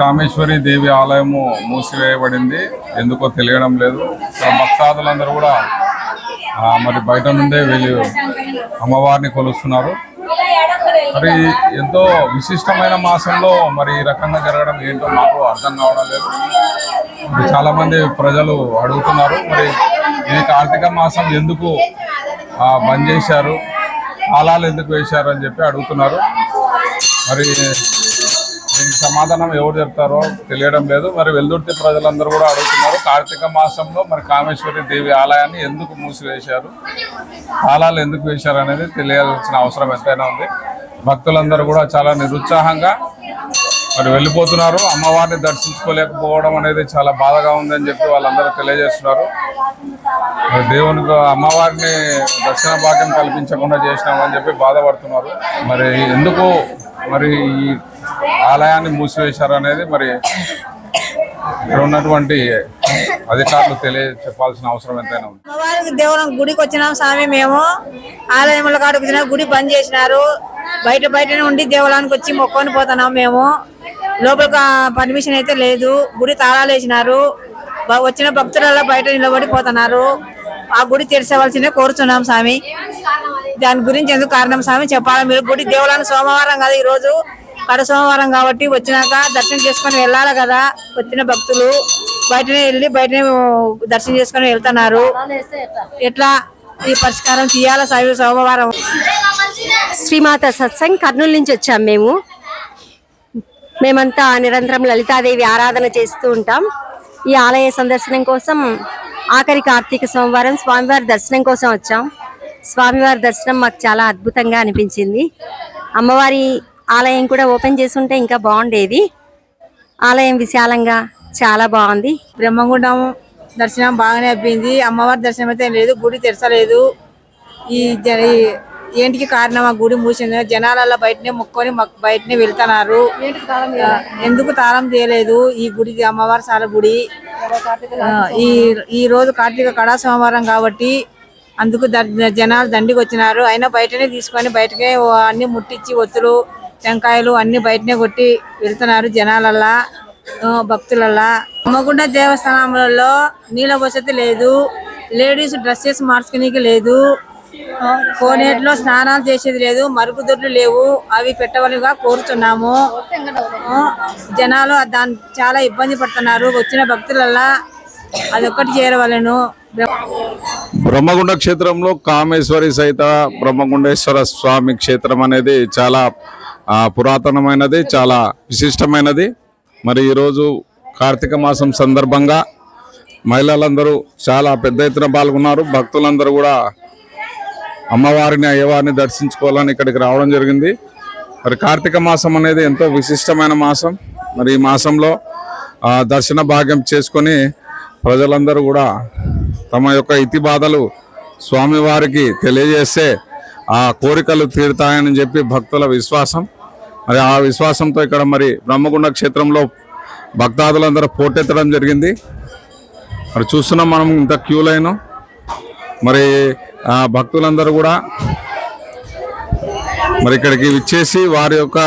కామేశ్వరి దేవి ఆలయము మూసివేయబడింది. ఎందుకో తెలియడం లేదు. భక్తాదులందరూ కూడా మరి బయట నుండే వెళ్ళి అమ్మవారిని కొలుస్తున్నారు. మరి ఎంతో విశిష్టమైన మాసంలో మరి ఈ రకంగా జరగడం ఏంటో మాకు అర్థం కావడం లేదు. మరి చాలామంది ప్రజలు అడుగుతున్నారు మరి ఈ కార్తీక మాసం ఎందుకు బంద్ చేశారు తాళాలు ఎందుకు వేశారు అని చెప్పి అడుగుతున్నారు. మరి సమాధానం ఎవరు చెప్తారో తెలియడం లేదు. మరి వెల్దుర్తి ప్రజలందరూ కూడా అడుగుతున్నారు. కార్తీక మాసంలో మరి కామేశ్వరి దేవి ఆలయాన్ని ఎందుకు మూసివేశారు? తాళాలు ఎందుకు వేశారు అనేది తెలియాల్సిన అవసరం ఎంతైనా ఉంది. భక్తులందరూ కూడా చాలా నిరుత్సాహంగా మరి వెళ్ళిపోతున్నారు. అమ్మవారిని దర్శించుకోలేకపోవడం అనేది చాలా బాధగా ఉందని చెప్పి వాళ్ళందరూ తెలియజేస్తున్నారు. దేవునికి అమ్మవారిని దర్శన భాగ్యం కల్పించకుండా చేసినామని చెప్పి బాధపడుతున్నారు. మరి ఎందుకు మరి ఈ ఆలయాన్ని మూసివేశారు అనేది మరి ఇక్కడ ఉన్నటువంటి అధికారులు తెలియ చెప్పాల్సిన అవసరం ఎంతైనా ఉంది. అమ్మవారికి దేవుని గుడికి వచ్చినాం స్వామి మేము. ఆలయముల కాడికి వచ్చిన గుడి బంద్ చేసినారు. బయట బయటనే ఉండి దేవాలయానికి వచ్చి మొక్కొని పోతున్నాం మేము. లోపలికి పర్మిషన్ అయితే లేదు. గుడి తాళాలు వేసినారు. వచ్చిన భక్తులలో బయట నిలబడిపోతున్నారు ఆ గుడి తెరిచేవలసిందే కోరుచున్నాం స్వామి. దాని గురించి ఎందుకు కారణం స్వామి చెప్పాలి మీరు? గుడి దేవాలయానికి సోమవారం కదా ఈరోజు. కడ సోమవారం కాబట్టి వచ్చినాక దర్శనం చేసుకొని వెళ్ళాలి కదా. వచ్చిన భక్తులు బయటనే వెళ్ళి బయటనే దర్శనం చేసుకొని వెళ్తున్నారు. ఎట్లా? ఈ పరిష్కారం తీయాల సాయి సోమవారం? శ్రీమాత సత్సంగ్ కర్నూలు నుంచి వచ్చాం మేము. మేమంతా నిరంతరం లలితాదేవి ఆరాధన చేస్తూ ఉంటాం. ఈ ఆలయ సందర్శనం కోసం ఆఖరి కార్తీక సోమవారం స్వామివారి దర్శనం కోసం వచ్చాం. స్వామివారి దర్శనం మాకు చాలా అద్భుతంగా అనిపించింది. అమ్మవారి ఆలయం కూడా ఓపెన్ చేసి ఉంటే ఇంకా బాగుండేది. ఆలయం విశాలంగా చాలా బాగుంది. బ్రహ్మగుండం దర్శనం బాగానే అయిపోయింది. అమ్మవారి దర్శనం అయితే లేదు. గుడి తెరచలేదు ఈ జ- ఏంటికి కారణం? ఆ గుడి మూసింది జనాలలో బయటనే మొక్కొని బయటనే వెళ్తున్నారు. ఎందుకు తాళం చేయలేదు ఈ గుడి అమ్మవారి సాల గుడి. ఈ ఈ రోజు కార్తీక కళా సోమవారం కాబట్టి అందుకు ద- జనాలు దండికి వచ్చినారు. అయినా బయటనే తీసుకొని బయటకే అన్ని ముట్టించి ఒత్తులు టెంకాయలు అన్ని బయటనే కొట్టి వెళ్తున్నారు జనాలల్లా భక్తులల్లా. అమ్మగుండ దేవస్థానంలో నీళ్ళ వసతి లేదు లేడీస్ డ్రెస్సెస్ మార్చుకునేకి లేదు కోనేటిలో స్నానాలు చేసేది లేదు మరుగుదొడ్లు లేవు అవి పెట్టవలుగా కోరుతున్నాము. జనాలు దాని చాలా ఇబ్బంది పడుతున్నారు వచ్చిన భక్తులల్లా అదొక్కటి చేరవలను. బ్రహ్మగుండ క్షేత్రంలో కామేశ్వరి సహిత బ్రహ్మగుండేశ్వర స్వామి క్షేత్రం అనేది చాలా పురాతనమైనది చాలా విశిష్టమైనది. మరి ఈరోజు కార్తీక మాసం సందర్భంగా మహిళలందరూ చాలా పెద్ద ఎత్తున పాల్గొన్నారు. భక్తులందరూ కూడా అమ్మవారిని అయ్యవారిని దర్శించుకోవాలని ఇక్కడికి రావడం జరిగింది. మరి కార్తీక మాసం అనేది ఎంతో విశిష్టమైన మాసం. మరి ఈ మాసంలో దర్శన భాగ్యం చేసుకొని ప్రజలందరూ కూడా తమ యొక్క ఇతి బాధలు స్వామివారికి తెలియజేస్తే ఆ కోరికలు తీరుతాయని చెప్పి భక్తుల విశ్వాసం. మరి ఆ విశ్వాసంతో ఇక్కడ మరి బ్రహ్మగుండ క్షేత్రంలో భక్తాదులందరూ పోటెత్తడం జరిగింది. మరి చూస్తున్నాం మనం ఇంత క్యూ లైన్. మరి ఆ భక్తులందరూ కూడా మరి ఇక్కడికి ఇచ్చేసి వారి యొక్క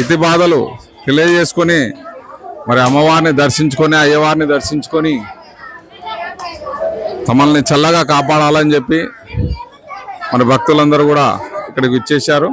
ఇతి బాధలు తెలియజేసుకొని మరి అమ్మవారిని దర్శించుకొని అయ్యవారిని దర్శించుకొని తమల్ని చల్లగా కాపాడాలని చెప్పి మన భక్తులందరూ కూడా ఇక్కడికి వచ్చేసారు